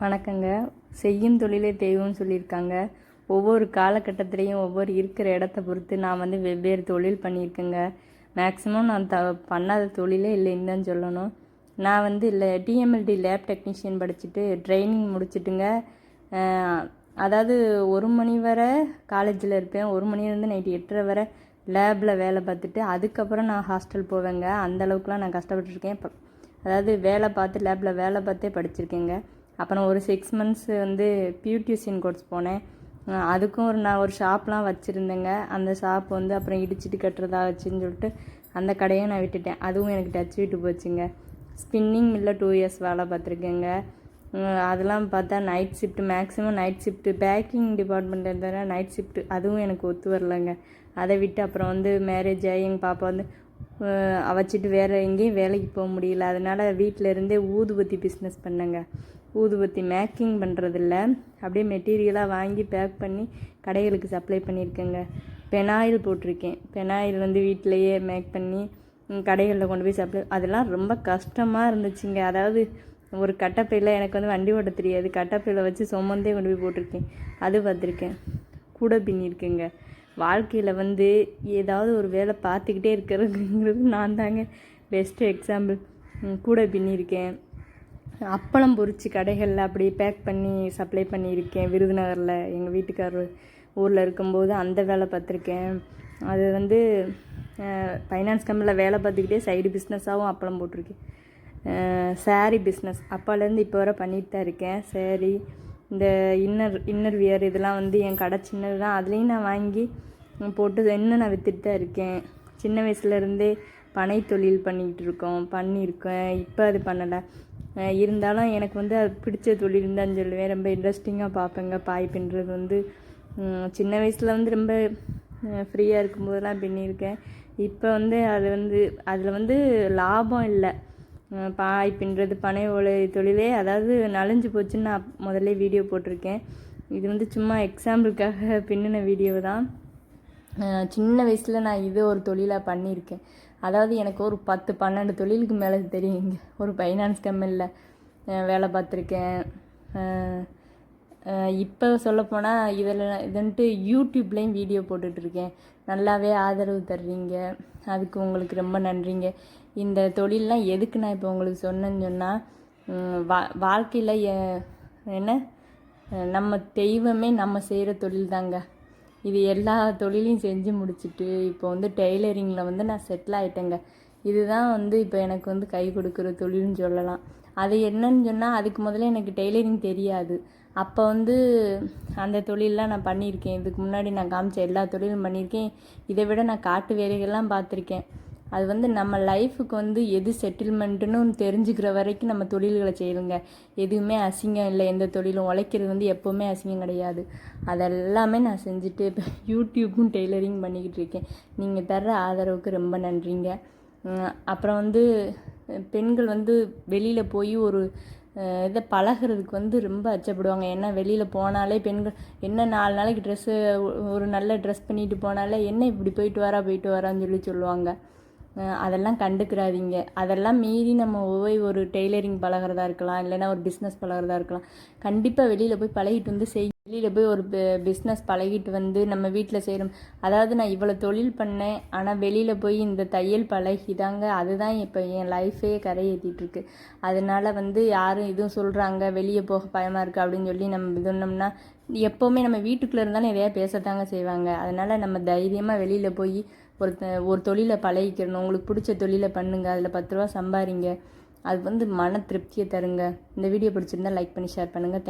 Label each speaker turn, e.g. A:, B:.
A: வணக்கங்க. செய்யும் தொழிலே தெய்வம்னு சொல்லியிருக்காங்க. ஒவ்வொரு காலகட்டத்திலையும் ஒவ்வொரு இருக்கிற இடத்த பொறுத்து நான் வந்து வெவ்வேறு தொழில் பண்ணியிருக்கேங்க. மேக்ஸிமம் நான் த பண்ணாத தொழிலே இல்லைன்னு தான் சொல்லணும். நான் வந்து இல்லை டிஎம்எல்டி லேப் டெக்னீஷியன் படிச்சுட்டு ட்ரைனிங் முடிச்சுட்டுங்க. அதாவது ஒரு மணி வரை காலேஜில் இருப்பேன். ஒரு மணிலேருந்து நைட்டு எட்டரை வரை லேபில் வேலை பார்த்துட்டு அதுக்கப்புறம் நான் ஹாஸ்டல் போவேங்க. அந்தளவுக்குலாம் நான் கஷ்டப்பட்டுருக்கேன். அதாவது வேலை பார்த்து லேபில் வேலை பார்த்தே படிச்சிருக்கேங்க. அப்புறம் ஒரு சிக்ஸ் மந்த்ஸ் வந்து பியூட்டிஷியன் கோர்ஸ் போனேன். அதுக்கும் ஒரு நான் ஒரு ஷாப்லாம் வச்சுருந்தேங்க. அந்த ஷாப் வந்து அப்புறம் இடிச்சிட்டு கட்டுறதா வச்சுன்னு சொல்லிட்டு அந்த கடையும் நான் விட்டுட்டேன். அதுவும் எனக்கு டச் விட்டு போச்சுங்க. ஸ்பின்னிங் மில்லில் டூ இயர்ஸ் வேலை பார்த்துருக்கேங்க. அதெல்லாம் பார்த்தா night shift maximum night shift packing department இருந்தால் நைட் ஷிஃப்ட் அதுவும் எனக்கு ஒத்து வரலங்க. அதை விட்டு அப்புறம் வந்து மேரேஜ் ஆகி எங்கள் பாப்பா வந்து வச்சுட்டு வேறு எங்கேயும் வேலைக்கு போக முடியல. அதனால் வீட்டில் இருந்தே ஊதுபத்தி பிஸ்னஸ் பண்ணேங்க. ஊதுபத்தி மேக்கிங் பண்ணுறதில்ல அப்படியே மெட்டீரியலாக வாங்கி பேக் பண்ணி கடைகளுக்கு சப்ளை பண்ணியிருக்கேங்க. பெனாயில் போட்டிருக்கேன். பெனாயில் வந்து வீட்டிலையே மேக் பண்ணி கடைகளில் கொண்டு போய் சப்ளை அதெல்லாம் ரொம்ப கஷ்டமாக இருந்துச்சுங்க. அதாவது ஒரு கட்டப்பையில் எனக்கு வந்து வண்டி ஓட்ட தெரியாது. கட்டப்பையில் வச்சு சுமந்தே கொண்டு போய் போட்டிருக்கேன். அது பார்த்துருக்கேன். கூட பின்னியிருக்கேங்க வாழ்க்கையில் வந்து ஏதாவது ஒரு வேலை பார்த்துக்கிட்டே இருக்கிறதுங்கிறது நான் தாங்க பெஸ்ட்டு எக்ஸாம்பிள் கூட பின்னியிருக்கேன். அப்பளம் பொரிச்சு கடைகளில் அப்படியே பேக் பண்ணி சப்ளை பண்ணியிருக்கேன். விருதுநகரில் எங்கள் வீட்டுக்காரர் ஊரில் இருக்கும்போது அந்த வேலை பார்த்துருக்கேன். அது வந்து ஃபைனான்ஸ் கம்பெனியில் வேலை பார்த்துக்கிட்டே சைடு பிஸ்னஸாகவும் அப்பளம் போட்டிருக்கேன். சாரீ பிஸ்னஸ் அப்பாலேருந்து இப்போ வரை பண்ணிட்டு தான் இருக்கேன். சாரீ இந்த இன்னர் இன்னர் வியர் இதெல்லாம் வந்து என் கடை சின்னது தான். அதுலேயும் நான் வாங்கி போட்டு இன்னும் நான் விற்றுட்டு தான் இருக்கேன். சின்ன வயசுலேருந்தே பனை தொழில் பண்ணிக்கிட்டு இருக்கோம் பண்ணியிருக்கேன். இப்போ அது பண்ணலை. இருந்தாலும் எனக்கு வந்து அது பிடிச்ச தொழில் தான் சொல்லுவேன். ரொம்ப இன்ட்ரெஸ்டிங்காக பார்ப்பேங்க. பாய் பின்னுறது வந்து சின்ன வயசில் வந்து ரொம்ப ஃப்ரீயாக இருக்கும்போதெல்லாம் பின்னியிருக்கேன் இப்போ வந்து அது வந்து அதில் வந்து லாபம் இல்லை. பாய் பின்னுறது பனை ஓலை தொழிலே அதாவது நலிஞ்சு போச்சுன்னு நான் முதல்ல வீடியோ போட்டிருக்கேன். இது வந்து சும்மா எக்ஸாம்பிளுக்காக பின்னின வீடியோ தான். சின்ன வயசில் நான் இது ஒரு தொழிலாக பண்ணியிருக்கேன். அதாவது எனக்கு ஒரு பத்து பன்னெண்டு தொழிலுக்கு மேலே தெரியுங்க. ஒரு ஃபைனான்ஸ் கம்பெனியில் வேலை பார்த்துருக்கேன். இப்போ சொல்லப்போனால் இதில் இதுன்ட்டு யூடியூப்லேயும் வீடியோ போட்டுட்ருக்கேன். நல்லாவே ஆதரவு தர்றீங்க. அதுக்கு உங்களுக்கு ரொம்ப நன்றிங்க. இந்த தொழிலெலாம் எதுக்கு நான் இப்போ உங்களுக்கு சொன்னேன்னு சொன்னால் வா வாழ்க்கையில் என்ன? நம்ம தெய்வமே நம்ம செய்கிற தொழில் தாங்க இது எல்லா தொழிலையும் செஞ்சு முடிச்சுட்டு இப்போ வந்து டெய்லரிங்கில் வந்து நான் செட்டில் ஆகிட்டேங்க இதுதான் வந்து இப்போ எனக்கு வந்து கை கொடுக்குற தொழில்னு சொல்லலாம். அது என்னன்னு சொன்னால் அதுக்கு முதல்ல எனக்கு டெய்லரிங் தெரியாது. அப்போ வந்து அந்த தொழிலெலாம் நான் பண்ணியிருக்கேன். இதுக்கு முன்னாடி நான் காமிச்ச எல்லா தொழிலும் பண்ணியிருக்கேன். இதை விட நான் காட்டு வேலைகள்லாம் பார்த்துருக்கேன். அது வந்து நம்ம லைஃபுக்கு வந்து எது செட்டில்மெண்ட்டுன்னு தெரிஞ்சுக்கிற வரைக்கும் நம்ம தொழில்களை செய்யணுங்க எதுவுமே அசிங்கம் இல்லை. எந்த தொழிலும் உழைக்கிறது வந்து எப்போவுமே அசிங்கம் கிடையாது. அதெல்லாமே நான் செஞ்சுட்டு இப்போ யூடியூப்பும் டெய்லரிங் பண்ணிக்கிட்டு இருக்கேன். நீங்கள் தர்ற ஆதரவுக்கு ரொம்ப நன்றிங்க. அப்புறம் வந்து பெண்கள் வந்து வெளியில் போய் ஒரு இதை பழகுறதுக்கு வந்து ரொம்ப அச்சப்படுவாங்க. ஏன்னா வெளியில் போனாலே பெண்கள் என்ன நாலு நாளைக்கு ட்ரெஸ்ஸு ஒரு நல்ல ட்ரெஸ் பண்ணிட்டு போனாலே என்ன இப்படி போயிட்டு வரா போயிட்டு வரான்னு சொல்லி சொல்லுவாங்க. அதெல்லாம் கண்டுக்கிறாதீங்க. அதெல்லாம் மீறி நம்ம போய் ஒரு டெய்லரிங் பழகிறதா இருக்கலாம் இல்லைன்னா ஒரு பிஸ்னஸ் பழகிறதா இருக்கலாம். கண்டிப்பாக வெளியில் போய் பழகிட்டு வந்து செய். வெளியில் போய் ஒரு பிஸ்னஸ் பழகிட்டு வந்து நம்ம வீட்டில் செய்கிறோம் அதாவது நான் இவ்வளோ தொழில் பண்ணேன் ஆனால் வெளியில் போய் இந்த தையல் பழகிதாங்க அதுதான் இப்போ என் லைஃபே கரையேற்றிட்டுருக்கு அதனால் வந்து யாரும் இதுவும் சொல்கிறாங்க வெளியே போக பயமாக இருக்குது அப்படின்னு சொல்லி நம்ம இதுனோம்னா எப்போவுமே நம்ம வீட்டுக்குள்ளே இருந்தாலும் எதையா பேசத்தாங்க செய்வாங்க. அதனால் நம்ம தைரியமாக வெளியில் போய் ஒரு ஒரு தொழிலை பழகிக்கிறணும் உங்களுக்கு பிடிச்ச தொழிலை பண்ணுங்கள் அதில் பத்து ரூபா சம்பாரிங்க. அது வந்து மன திருப்தியை தருங்க. இந்த வீடியோ பிடிச்சிருந்தா லைக் பண்ணி ஷேர் பண்ணுங்கள்